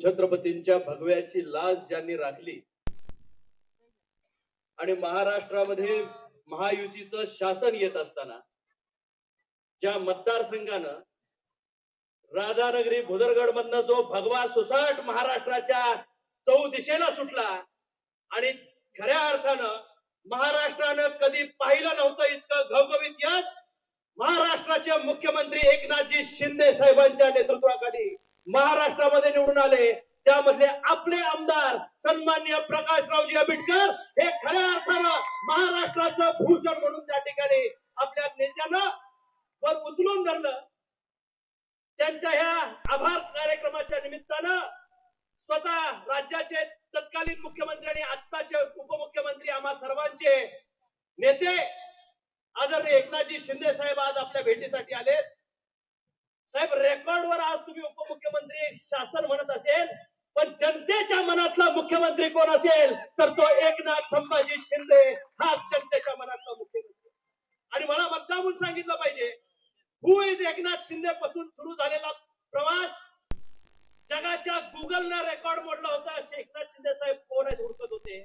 छत्रपतींच्या भगव्याची लाज ज्यांनी राखली. आणि महाराष्ट्रामध्ये महायुतीचं शासन येत असताना ज्या मतदारसंघानं राधानगरी भुदरगड मधनं जो भगवा सुसाट महाराष्ट्राच्या चौ दिशेला सुटला आणि खऱ्या अर्थानं महाराष्ट्रानं कधी पाहिलं नव्हतं इतकं घवघवीत यश महाराष्ट्राचे मुख्यमंत्री एकनाथजी शिंदे साहेबांच्या नेतृत्वाखाली महाराष्ट्रामध्ये निवडून आले त्यामधले आपले आमदार सन्मान्य प्रकाशरावजी आंबेडकर हे खऱ्या अर्थानं महाराष्ट्राचं भूषण म्हणून त्या ठिकाणी आपल्या नेत्यांना वर उचलून धरलं. त्यांच्या ह्या आभार कार्यक्रमाच्या निमित्तानं स्वतः राज्याचे तत्कालीन मुख्यमंत्री आणि आत्ताचे उपमुख्यमंत्री आम्हा सर्वांचे नेते आदरणीय एकनाथजी शिंदे साहेब आज आपल्या भेटीसाठी आलेत साहेब रेकॉर्डवर आज तुम्ही उपमुख्यमंत्री शासन म्हणत असेल पण जनतेच्या मनातला मुख्यमंत्री कोण असेल तर तो एकनाथ संभाजी शिंदे हा जनतेच्या मनातला मुख्यमंत्री. आणि मला मुद्दामून सांगितलं पाहिजे हु इज एकनाथ शिंदे पासून सुरू झालेला प्रवास? जगाच्या गुगलनं रेकॉर्ड मोडला होता असे एकनाथ शिंदे साहेब कोण आहेत हुडकत होते.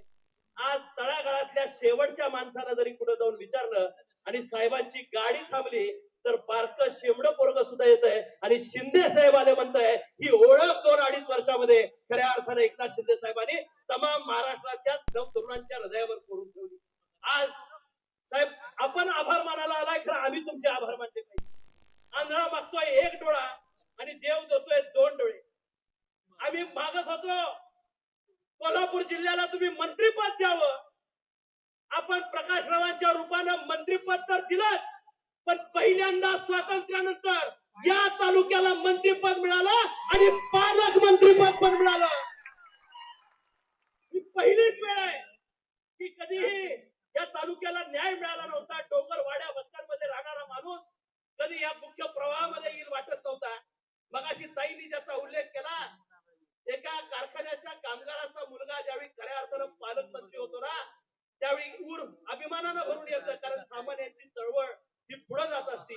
आज तळागाळातल्या शेवटच्या माणसाला जरी कुठे जाऊन विचारलं आणि साहेबांची गाडी थांबली तर बारक शेमड पोरग सुद्धा येत आहे आणि शिंदे साहेब आले म्हणताय ही ओळख दोन अडीच वर्षामध्ये खऱ्या अर्थाने एकनाथ शिंदे साहेबांनी तमाम महाराष्ट्राच्या नव तरुणांच्या हृदयावर कोरून ठेवली. आज साहेब आपण आभार मानायला आलाय खरं आम्ही तुमचे आभार मानले पाहिजे. आंधळा मागतोय एक डोळा आणि देव देतोय दोन डोळे. आम्ही मागत होतो. कोल्हापूर जिल्ह्याला तुम्ही मंत्रीपद द्यावं. आपण प्रकाशरावांच्या रूपानं मंत्रीपद तर दिलंच. पण पहिल्यांदा स्वातंत्र्यानंतर या तालुक्याला मंत्रीपद मिळालं आणि पालक मंत्रीपद पण मिळालं. ही पहिलीच वेळ आहे की कधीही या तालुक्याला न्याय मिळाला नव्हता डोंगर वाड्या वस्त्यांमध्ये राहणारा माणूस कधी या मुख्य प्रवाहामध्ये येईल वाटत नव्हता. मग अशी ताईनी ज्याचा उल्लेख केला एका कारखान्याच्या कामगाराचा मुलगा ज्यावेळी खऱ्या अर्थानं पालकमंत्री होतो ना त्यावेळी ऊर अभिमानानं भरून येतं कारण सामान्यांची चळवळ ही पुढे जात असती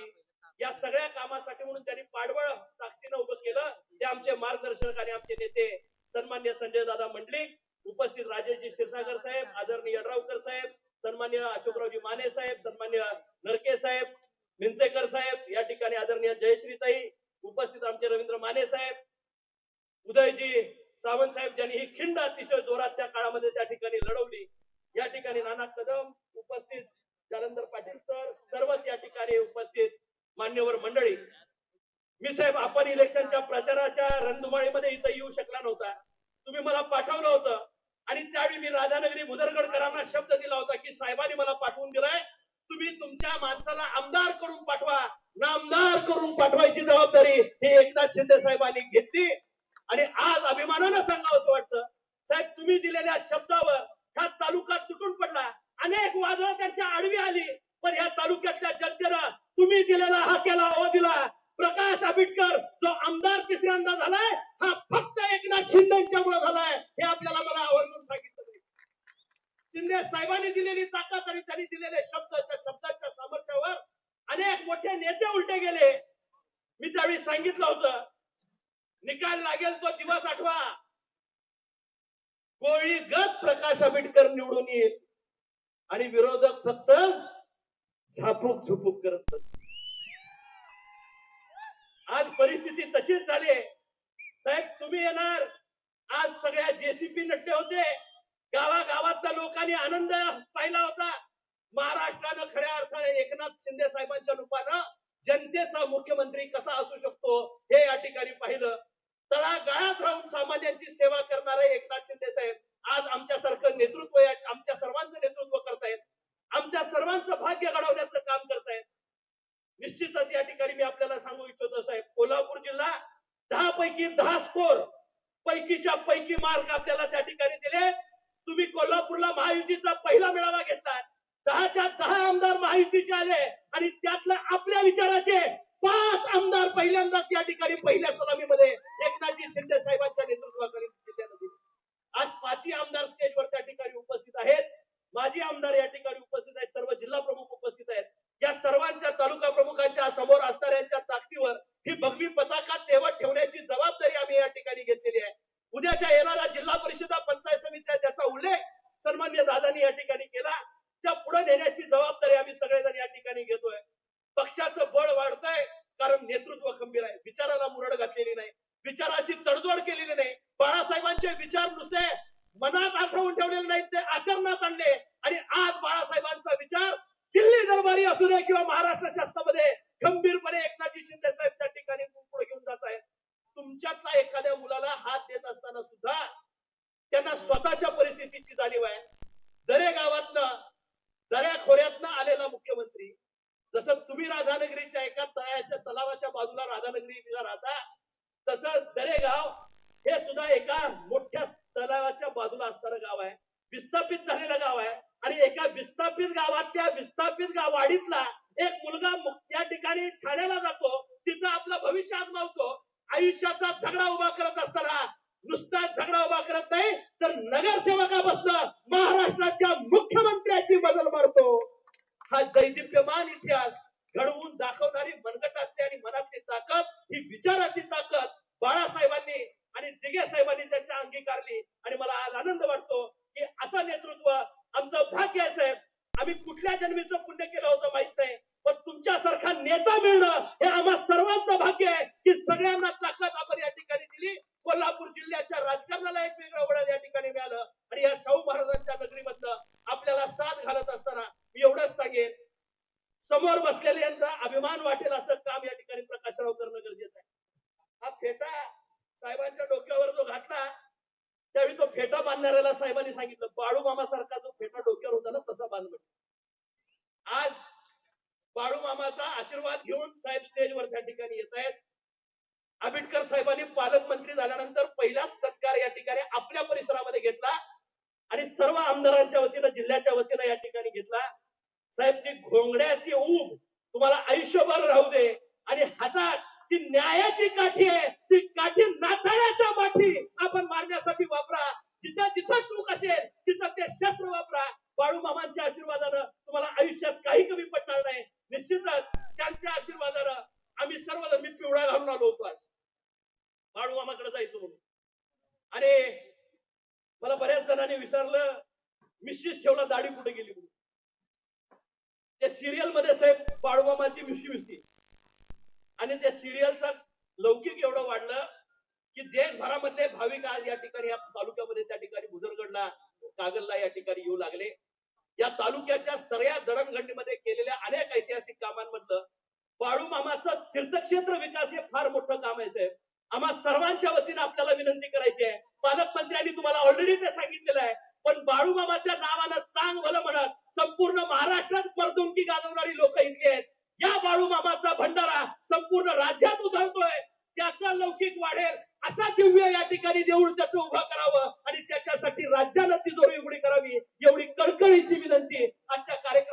या सगळ्या कामासाठी म्हणून त्यांनी पाठबळ ताकदीनं उभं केलं. ते आमचे मार्गदर्शक आणि आमचे नेते सन्मान्य संजय दादा मंडलिक उपस्थित राजेशजी क्षीरसागर साहेब आदरणीय यड्रावकर साहेब सन्मान्य अशोकरावजी माने साहेब सन्मान्य नरके साहेब मिंतेकर साहेब या ठिकाणी आदरणीय जयश्रीताई उपस्थित आमचे रवींद्र माने साहेब उदयजी सावंत साहेब ज्यांनी ही खिंड अतिशय जोरात त्या काळामध्ये त्या ठिकाणी लढवली. या ठिकाणी नाना कदम उपस्थित जालंधर पाटील सर सर्वच या ठिकाणी उपस्थित मान्यवर मंडळी मी साहेब आपण इलेक्शनच्या प्रचाराच्या रणधुमाळीमध्ये इथं येऊ शकला नव्हता. तुम्ही मला पाठवलं होतं आणि त्यावेळी मी राधानगरी मुदरगडकरांना शब्द दिला होता की साहेबांनी मला पाठवून दिलाय तुम्ही तुमच्या माणसाला आमदार करून पाठवा नामदार करून पाठवायची जबाबदारी ही एकनाथ शिंदे साहेबांनी घेतली. आणि आज अभिमानानं सांगावं वाटतं साहेब तुम्ही दिलेल्या शब्दावर हा तालुका तुटून पडला. अनेक वादळ त्यांच्या आडवी आली पण या तालुक्यातल्या जनतेनं तुम्ही दिलेला हा केला हो दिला. प्रकाश आंबेडकर जो आमदार तिसऱ्यांदा झालाय हा फक्त एकनाथ शिंदेच्या मुळे झालाय. हे आपल्याला मला आवर्जून सांगितलं शिंदे साहेबांनी दिलेली ताकद आणि त्यांनी दिलेले शब्द त्या शब्दाच्या सामर्थ्यावर अनेक मोठे नेते उलटे गेले. मी त्यावेळी सांगितलं होतं निकाल लागेल तो दिवस आठवा. गोळीगत प्रकाश आंबेडकर निवडून येईल. आणि विरोधक फक्त झापूक झुपूक करत बसतील आज परिस्थिती तशीच झाली आहे. साहेब तुम्ही येणार. आज सगळ्या जेसीपी नटले होते. गावागावातल्या लोकांनी आनंद पाहिला होता. महाराष्ट्रानं खऱ्या अर्थाने एकनाथ शिंदे साहेबांच्या रूपानं जनतेचा मुख्यमंत्री कसा असू शकतो हे या ठिकाणी पाहिलं. तळागाळात राहून सामान्यांची सेवा करणारे एकनाथ शिंदे साहेब आज आमच्यासारखं नेतृत्व आमच्या सर्वांचं नेतृत्व सर्वांचं भाग्य घडवण्याचं काम करतायत. निश्चितच या ठिकाणी मी आपल्याला सांगू इच्छितो साहेब कोल्हापूर जिल्हा दहा पैकी दहा स्कोर पैकीच्या पैकी मार्क आपल्याला त्या ठिकाणी दिले. तुम्ही कोल्हापूरला महायुतीचा पहिला मेळावा घेतला दहाच्या दहा आमदार महायुतीचे आले आणि त्यातल्या आपल्या विचाराचे पाच आमदार पहिल्यांदाच या ठिकाणी पहिल्या सलामीमध्ये एकनाथजी शिंदे साहेबांच्या नेतृत्वाखाली आज पाचही आमदार स्टेजवर त्या ठिकाणी उपस्थित आहेत. माजी आमदार या ठिकाणी जिल्हा प्रमुख उपस्थित आहेत. या सर्वांच्या तालुका प्रमुखांच्या समोर असणाऱ्यांच्या ताकदीवर ही भगवी पताका तेवत ठेवण्याची जबाबदारी आम्ही या ठिकाणी घेतलेली आहे. उद्याच्या येणाऱ्या जिल्हा परिषद पंचायत समिती आहे त्याचा उल्लेख सन्मान्य दादानी या ठिकाणी केला. त्या पुढे नेण्याची जबाबदारी आम्ही सगळेजण या ठिकाणी घेतोय. पक्षाचं बळ वाढतंय कारण नेतृत्व खंबीर आहे. विचाराला मुरड घातलेली नाही. विचाराशी तडजोड केलेली नाही. बाळासाहेबांचे विचार नुसते मनात आठवून ठेवलेले नाहीत ते आचरणात आणले आणि तुम्ही राधानगरीच्या एका तळ्याच्या तलावाच्या बाजूला राधानगरीला राहता तसं दरेगाव हे सुद्धा एका मोठ्या तलावाच्या बाजूला असणारं गाव आहे. विस्थापित झालेलं गाव आहे. आणि एका विस्थापित गावात त्या विस्थापित गाव वाडीतला एक मुलगा या ठिकाणी ठाण्याला जातो. तिचा आपलं भविष्य आजमावतो. आयुष्याचा झगडा उभा करत असताना नुसता झगडा उभा करत नाही तर नगरसेवकापासून महाराष्ट्राच्या मुख्यमंत्र्याची बदल मारतो हा दैदिप्यमान इतिहास. घडवून दाखवणारी मनगटातली आणि मनातली ताकद ही विचाराची ताकद बाळासाहेबांनी आणि दिगे साहेबांनी त्याच्या अंगीकारली आणि मला आज आनंद वाटतो की असं नेतृत्व आमचं भाग्य आहे साहेब. आम्ही कुठल्या जन्मीचं पुण्य केलं होतं माहीत नाही पण तुमच्यासारखा नेता मिळणं हे आम्हा सर्वांचं भाग्य आहे की सगळ्यांना ताकद आपण या ठिकाणी दिली. कोल्हापूर जिल्ह्याच्या राजकारणाला एक वेगळं वळण या ठिकाणी मिळालं आणि या शाहू महाराजांच्या नगरीमधलं आपल्याला साथ घालत असताना मी एवढंच सांगेन समोर बसलेले यांचा अभिमान वाटेल असं काम या ठिकाणी प्रकाशराव करणं गरजेचं आहे हा फेटा साहेबांच्या डोक्यावर जो घातला त्यावेळी तो फेटा बांधणाऱ्याला साहेबांनी सांगितलं बाळू मामा सारखा जो फेटा डोक्यावर होता ना तसा बांध आज बाळू मामाचा आशीर्वाद घेऊन साहेब स्टेजवर त्या ठिकाणी येत आहेत. आंबेडकर साहेबांनी पालकमंत्री झाल्यानंतर पहिलाच सत्कार या ठिकाणी आपल्या परिसरामध्ये घेतला आणि सर्व आमदारांच्या वतीनं जिल्ह्याच्या वतीनं या ठिकाणी घेतला. साहेब ती घोंगड्याची ऊब तुम्हाला आयुष्यभर राहू दे आणि हातात ती न्यायाची काठी आहे. ती काठी नाताळ्याच्या माठी आपण मारण्यासाठी वापरा. जिथं जिथं चूक असेल तिथं ते शस्त्र वापरा. बाळू मामांच्या आशीर्वादानं तुम्हाला आयुष्यात काही कमी पडणार नाही. निश्चितच त्यांच्या आशीर्वादानं आम्ही सर्वजण मी पिवळा घालून आलो होतो आज. बाळू मामाकडे जायचो म्हणून. आणि मला बऱ्याच जणांनी विचारलं मिशीस ठेवला दाढी कुठे गेली म्हणून? त्या सिरियलमध्ये साहेब बाळूमामाची मिशी मिसती आणि त्या सिरियलचा लौकिक एवढं वाढलं की देशभरामधले भाविक आज या ठिकाणी या तालुक्यामध्ये त्या ठिकाणी भुजरगडला कागलला या ठिकाणी येऊ लागले. या तालुक्याच्या सगळ्या जडणघडणीमध्ये केलेल्या अनेक ऐतिहासिक कामांमधलं बाळूमामाचं तीर्थक्षेत्र विकास हे फार मोठं काम आहे साहेब. आम्हा सर्वांच्या वतीनं आपल्याला विनंती करायची आहे. पालकमंत्र्यांनी तुम्हाला ऑलरेडी ते सांगितलेलं आहे. पण बाळूमामाच्या नावानं चांग भलं म्हणत संपूर्ण महाराष्ट्रात परदुंकी गाजवणारी लोक इथली आहेत. या बाळूमामाचा भंडारा राज्यात उधळतोय. त्याचा लौकिक वाढेल. असा दिव्य या ठिकाणी देऊळ त्याचं उभं करावं आणि त्याच्यासाठी राज्याला तिजोरी उघडी करावी एवढी कळकळीची विनंती आजच्या कार्यक्रम